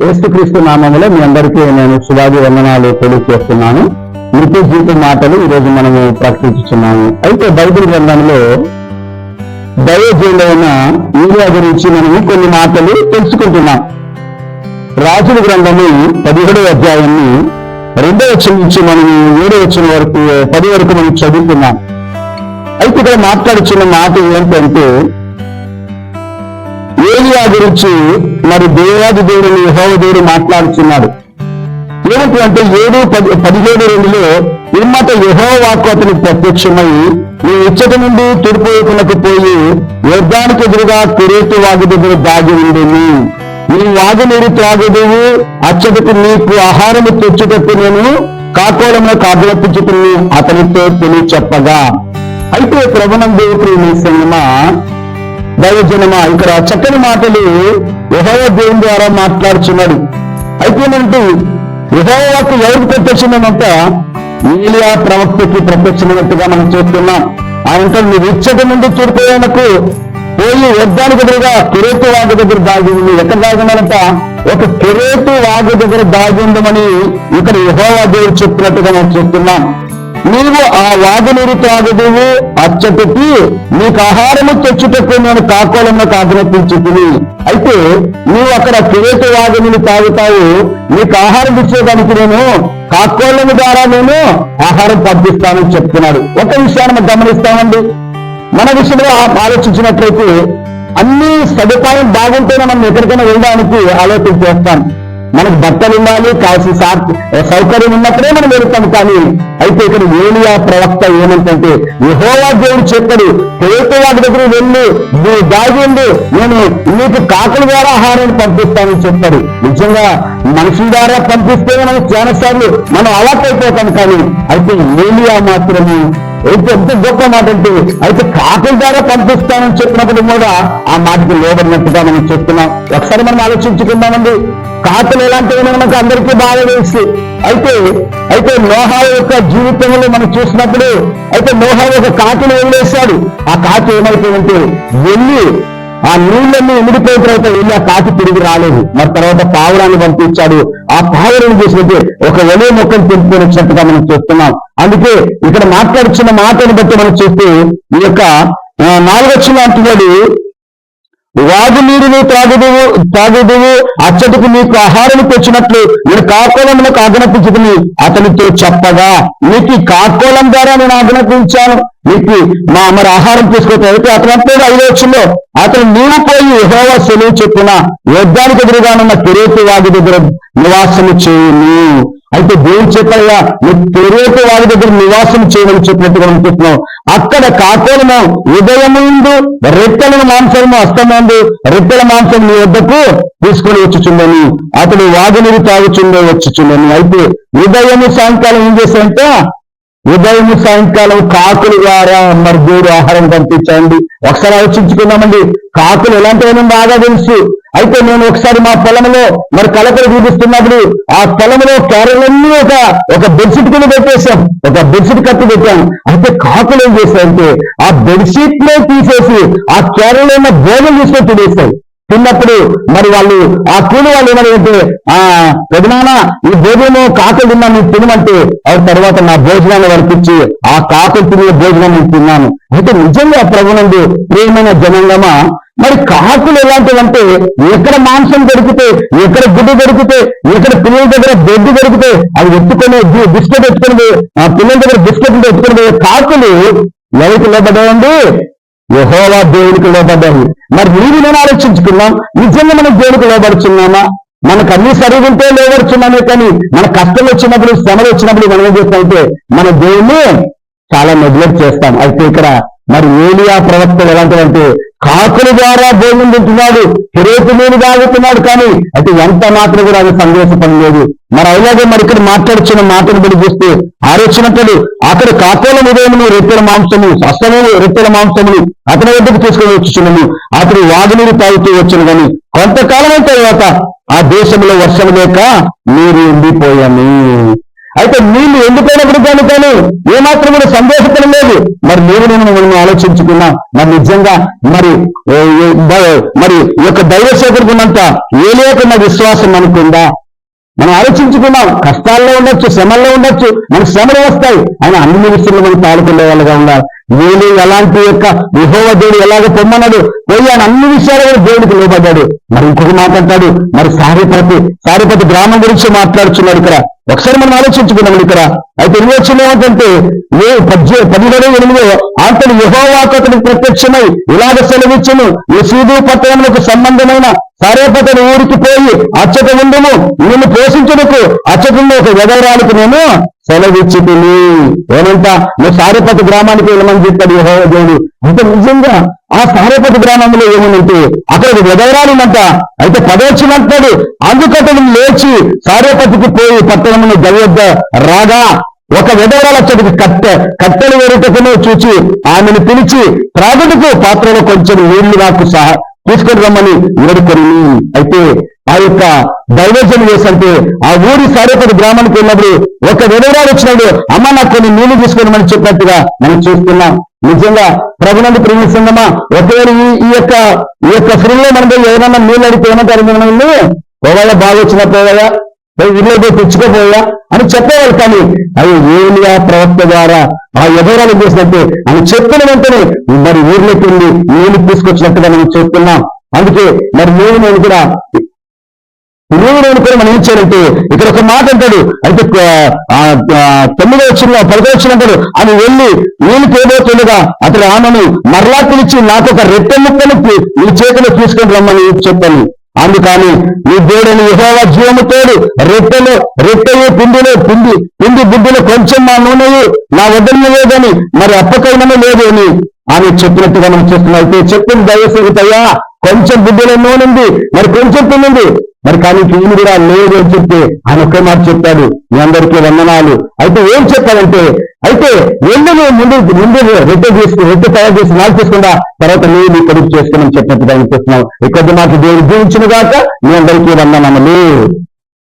ఏసుక్రీస్తు నామములో మీ అందరికీ నేను శుభాది వందనాలు తెలియజేస్తున్నాను. నిత్య జీవిత మాటలు ఈరోజు మనము ప్రకటించుతున్నాము అయితే బైబిల్ గ్రంథంలో దైవజీవులైన మీడియా గురించి మనము కొన్ని మాటలు తెలుసుకుంటున్నాం. రాజుల గ్రంథము పదిహేడవ అధ్యాయాన్ని రెండవ వచ్చిన నుంచి మనం ఏడవ వచ్చిన వరకు పది వరకు మనం చదువుతున్నాం. అయితే ఇక్కడ మాట్లాడుచున్న మాట ఏంటంటే ఏలియా గురించి మరి దేవాది దేవుడిని యహోవ దేవుడు మాట్లాడుతున్నాడు. ఏమిటి అంటే ఏడు పది పదిహేడు రెండులో ఇమ్మట యహో వాక్కు అతనికి ప్రత్యక్షమై నీ ఇచ్చట నుండి తూర్పు వైపునకు పోయి యుద్ధానికి ఎదురుగా కిరీటు వాగు దగ్గర దాగి ఉండేది నీ వాగు నీరు త్రాగుదువు. అచ్చటకు నీకు ఆహారము తెచ్చుటకు నేను కాకోళములకు ఆజ్ఞాపించుకుని అతనితో తెలియ చెప్పగా అయితే ప్రవణం దేవుడు సినిమా దైవజనమా? ఇక్కడ చక్కని మాటలు యహోవ దేవుని ద్వారా మాట్లాడుచున్నాడు. అయితే ఏంటంటే యహోవాకు ఎవరికి ప్రత్యక్షమైనంత ఏలియా ప్రవక్తకి ప్రత్యక్షమైనట్టుగా మనం చూస్తున్నాం. ఆయన మీరు ఇచ్చటి నుండి చూడిపోయేందుకు పోయి యుద్ధానికి ఎదురుగా కిరేతు వాగు దగ్గర దాగి ఉంది ఎక్కడ దాగి ఉందంట ఒక కిరేతు వాగు దగ్గర దాగి ఉందమని ఇక్కడ యహోవా దేవుడు చెప్పినట్టుగా మనం చూస్తున్నాం. నీవు ఆ వాగునీరు త్రాగుదువు అచ్చటికి నీకు ఆహారము తెచ్చుటకు నేను కాకోలంలో ఆజ్ఞాపించుకుని అయితే నీవు అక్కడ కిరేటు వాగునీరు తాగుతావు నీకు ఆహారం ఇచ్చేదానికి నేను కాకోళ్ళము ద్వారా నేను ఆహారం పంపిస్తానని చెప్తున్నాడు. ఒక విషయాన్ని మనం గమనిస్తామండి. మన విషయంలో ఆలోచించినట్లయితే అన్ని సదుపాయం బాగుంటేనే మనం ఎక్కడికైనా వెళ్ళడానికి ఆలోచన చేస్తాం. మనకు బట్టలు ఉండాలి కాసి సౌకర్యం ఉన్నప్పుడే మనం వెళ్తాం కానీ అయితే ఇక్కడ ఏలియా ప్రవక్త ఏమంటే యహోవా దేవుడు చెప్పాడు పేరు వాటి దగ్గర వెళ్ళి నువ్వు దాగి ఉండు నేను నీకు కాకుల ద్వారా ఆహారాన్ని పంపిస్తానని చెప్పాడు. నిజంగా మనుషుల ద్వారా పంపిస్తే మనం చాలా సార్లు మనం అయిపోతాం కానీ అయితే ఏలియా మాత్రమే పెద్ద ఎంత గొప్ప మాట అంటే అయితే కాకుల ద్వారా పంపిస్తానని చెప్పినప్పుడు కూడా ఆ మాటకి లోబడినట్టుగా మనం చెప్తున్నాం. ఒకసారి మనం ఆలోచించుకుందామండి. కాకులు ఎలాంటివి మనకు అందరికీ బాగా తెలుసు. అయితే అయితే నోహా యొక్క జీవితంలో మనం చూసినప్పుడు అయితే నోహా ఒక కాకుని వదిలేశాడు. ఆ కాకి ఏమైపోయిందంటే వెళ్ళి ఆ నీళ్ళన్నీ ఎండిపోయిన తర్వాత వెళ్ళి ఆ కాకి తిరిగి రాలేదు. మరి తర్వాత పావురాన్ని పంపించాడు. ఆ పావురాన్ని చూసినట్టే ఒక ఒలే మొక్కను తెలుపుకొని వచ్చినట్టుగా మనం చూస్తున్నాం. అందుకే ఇక్కడ మాట్లాడుచున్న మాటను బట్టి మనం చూస్తే ఈ యొక్క ఆ, నాలుగొచ్చిన అంటున్నాడు వాగు నీరును త్రాగుదువు త్రాగుదువు అచ్చటికి నీకు ఆహారం తెచ్చినట్లు నేను కాకోలములకు ఆజ్ఞాపించుకుని అతనితో చెప్పగా నీకు కాకోలం ద్వారా నేను ఆజ్ఞాపించాను నీకు మా మరి ఆహారం తీసుకోవచ్చు అయితే అతను అంటాడు ఐదో వచ్చిందో అతను నీవు పోయి హోవా సెలవు చెప్పిన యుద్ధానికి ఎదురుగానున్న కిరేతు వాగు దగ్గర నివాసము చేయను అయితే దేవుడు చెప్పయ్యా నువ్వు తెరేపు వారి దగ్గర నివాసం చేయమని చెప్పినట్టుగా అనుకుంటున్నావు అక్కడ కాకోలము ఉదయముందు రెట్టెల మాంసము అస్తమందు రెట్టెల మాంసం నీ వద్దకు తీసుకొని వచ్చుచుందని అతడు వాగు నీరు తాగుచుందో వచ్చుచుందని అయితే ఉదయం సాయంకాలం ఏం చేశాడంటే? ఉదయం సాయంకాలం కాకుల ద్వారా మరి ఆహారం కనిపించండి. ఒకసారి ఆలోచించుకుందామండి. కాకులు ఎలాంటివైనా బాగా తెలుసు. అయితే నేను ఒకసారి మా పొలంలో మరి కలకలు చూపిస్తున్నప్పుడు ఆ పొలంలో క్యారెలన్నీ ఒక ఒక బెడ్షీట్ కింద పెట్టేశాం. ఒక బెడ్షీట్ కట్టి పెట్టాం. అయితే కాకులు ఏం చేశాయంటే ఆ బెడ్షీట్లో తీసేసి ఆ క్యారెల్ ఉన్న భోజనం తీసుకొని తినేశాయి తిన్నప్పుడు మరి వాళ్ళు ఆ కూలి వాళ్ళు ఏమన్నారంటే ఆ పెదనాన్న ఈ భోజనము కాకలు తిన్నా నువ్వు తినమంటే ఆ తర్వాత నా భోజనాన్ని వర్తించి ఆ కాకలు తినే భోజనం నేను తిన్నాను. అయితే నిజంగా ప్రభునందు ప్రియమైన జనంగమా? మరి కాకులు ఎలాంటివంటే ఎక్కడ మాంసం దొరికితే ఎక్కడ గుడ్డు దొరికితే ఎక్కడ పిల్లల దగ్గర బెడ్ దొరికితే అది ఎత్తుకొని బిస్కెట్ ఎత్తుకునేది ఆ పిల్లల దగ్గర బిస్కెట్ ఎత్తుకునేది కాకులు ఎవరికి లోపడండి యహోవా దేవుడికి లోబడ్డాయి మరి మీరు నేను ఆలోచించుకున్నాం. నిజంగా మనం దేవుడికి లోబడుచున్నామా? మనకు అన్ని సరిగుంటే లోబడుచున్నామే కానీ మన కష్టం వచ్చినప్పుడు శ్రమలు వచ్చినప్పుడు మనం ఏం చేస్తామంటే మన దేవుణ్ణి చాలా నెగ్లెక్ట్ చేస్తాం. అయితే ఇక్కడ మరి ఏలియా ప్రవక్త ఎలాంటివంటే కాకుల ద్వారా భోజనం తింటున్నాడు కిరేతు నీరు తాగుతున్నాడు కానీ అటు ఎంత మాత్రం కూడా అది సందేశపడం లేదు. మరి అలాగే మరి ఇక్కడ మాట్లాడుచున్న మాటను బట్టి చూస్తే ఆలోచనప్పుడు అక్కడ కాకోల ఉదయమును రెట్టెల మాంసము అస్తములు రెట్టెల మాంసములు అతని వద్దకు తీసుకొని వచ్చుచున్నాము అతడు వాగునీరు తాగుతూ వచ్చును కానీ కొంతకాలం తర్వాత ఆ దేశంలో వర్షం లేక నీరు ఉండిపోయాను అయితే నీళ్ళు ఎండిపోయినప్పుడు కానీ కానీ ఏమాత్రం కూడా సందేశపడం లేదు. మరి నీరు నేను మనం ఆలోచించుకున్నా. మరి నిజంగా మరి మరి ఈ యొక్క దైవ సేకరికున్నంత ఏ లేకున్న విశ్వాసం అనుకుందా మనం ఆలోచించుకున్నాం కష్టాల్లో ఉండొచ్చు శ్రమల్లో ఉండొచ్చు మన శ్రమలు వస్తాయి. ఆయన అన్ని విషయంలో మనం తాడుకునే వాళ్ళగా ఉండాలి. నేను ఎలాంటి యొక్క విహోవ దేవుడు ఎలాగ పొమ్మన్నాడు? పోయి ఆయన అన్ని విషయాలు కూడా దేవుడికి లోపడ్డాడు మరి ఇంకొక మాట్లాడతాడు మరి సారిపతి సారిపతి గ్రామం గురించి మాట్లాడుచున్నాడు ఇక్కడ. ఒకసారి మనం ఆలోచించుకున్నాం ఇక్కడ. అయితే ఎనిమిది వచ్చిన ఏమంటే ఏ పద్దె పదిహేడు ఎనిమిదో అతడు యహోవాకు అతనికి ప్రత్యక్షమై ఇలాగ సెలవిచ్చును. ఈ సీదు పట్టణములకు సంబంధమైన సారేపతని ఊరికి పోయి అచ్చట ఉండము. నిన్ను పోషించుటకు అచ్చటుండే ఒక వెదవరానికి నేను సెలవిచ్చి తిని ఏమంట? నువ్వు సారేపతి గ్రామానికి వెళ్ళమని చెప్పాడు యహోవ దేవుడు. అంటే నిజంగా ఆ సారేపతి గ్రామంలో ఏమనంటే అక్కడ వెదవరాలినంట అయితే ఉందంట. అయితే పదవచ్చినంటాడు అందుకతడు లేచి సారేపతికి పోయి పట్టణమును గవ్యద్ద రాగా ఒక విధవరాల చెట్టుకి కట్టె కట్టెలు వేరుటకును చూచి ఆమెను పిలిచి త్రాగుటకు పాత్రలో కొంచెం నీళ్ళు నాకు సహా తీసుకొని రమ్మని వేడుకొని అయితే ఆ యొక్క దైవజన్ చేసంటే ఆ ఊరి సారేపటి గ్రామానికి వెళ్ళినప్పుడు ఒక విధవరాలు వచ్చినప్పుడు అమ్మ నాకు కొన్ని నీళ్ళు తీసుకోమని చెప్పినట్టుగా మనం చూస్తున్నాం. నిజంగా ప్రభునందు ప్రేమ ఒకవేళ ఈ ఈ యొక్క ఈ యొక్క ఫ్రీలో మనకి ఏదైనా నీళ్ళు అడిగితే ఏమంటారు మనల్ని పోవాలా బాగా వచ్చిన పోవాలా? పోయి ఊళ్ళో తెచ్చుకోపోయా అని చెప్పేవాళ్ళు కానీ అవి ఏలియా ప్రవక్త ద్వారా ఆ ఎదరాలు చేసినట్టు? అని చెప్పిన వెంటనే మరి ఊర్లోకి వెళ్ళి తీసుకొచ్చినట్టుగా మనం చెప్తున్నాం. అందుకే మరి నేను నేను కూడా నేను నేను కూడా మనం ఏం చేయాలంటే ఇక్కడ ఒక మాట అంటాడు. అయితే తొమ్మిదో వచ్చిన పదో వచ్చిన అంటాడు. అని వెళ్ళి నేను తేబోతుండగా అతడు ఆమెను మరలా పిలిచి నాకు ఒక రెట్టె ముక్కను నీ చేతిలో తీసుకొని రమ్మని చెప్పాను. అందుకని నీ దేవుడని యెహోవా జీవముతోడు రొట్టెలు రొట్టెలు పిండిలో పిండి పిండి బుడ్డిలో కొంచెం మా నూనె నా వద్దనే లేదని మరి అప్పకైనా లేదు అని ఆమె చెప్పినట్టుగా మనం చూస్తున్నాం. అయితే చెప్పింది దయచేతయ్యా కొంచెం బుద్ధిలో నూనుంది మరి కొంచెం పిండి మరి కానీ ఈయన కూడా లేదు అని చెప్తే ఆయన ఒకే మాట చెప్పాడు. మీ అందరికీ వందనాలు. అయితే ఏం చెప్పాలంటే అయితే వెళ్ళి ముందు ముందు రొట్టె తీసుకుని రొట్టె తయారు చేసి నాలుగు తీసుకుండా తర్వాత నేను నీ కొడుకు చేసుకుని చెప్పినట్టుగా అనిపిస్తున్నాం ఈ కొద్ది మాట దేవుడు జీవించిన గాక మీ అందరికీ వందనాలు.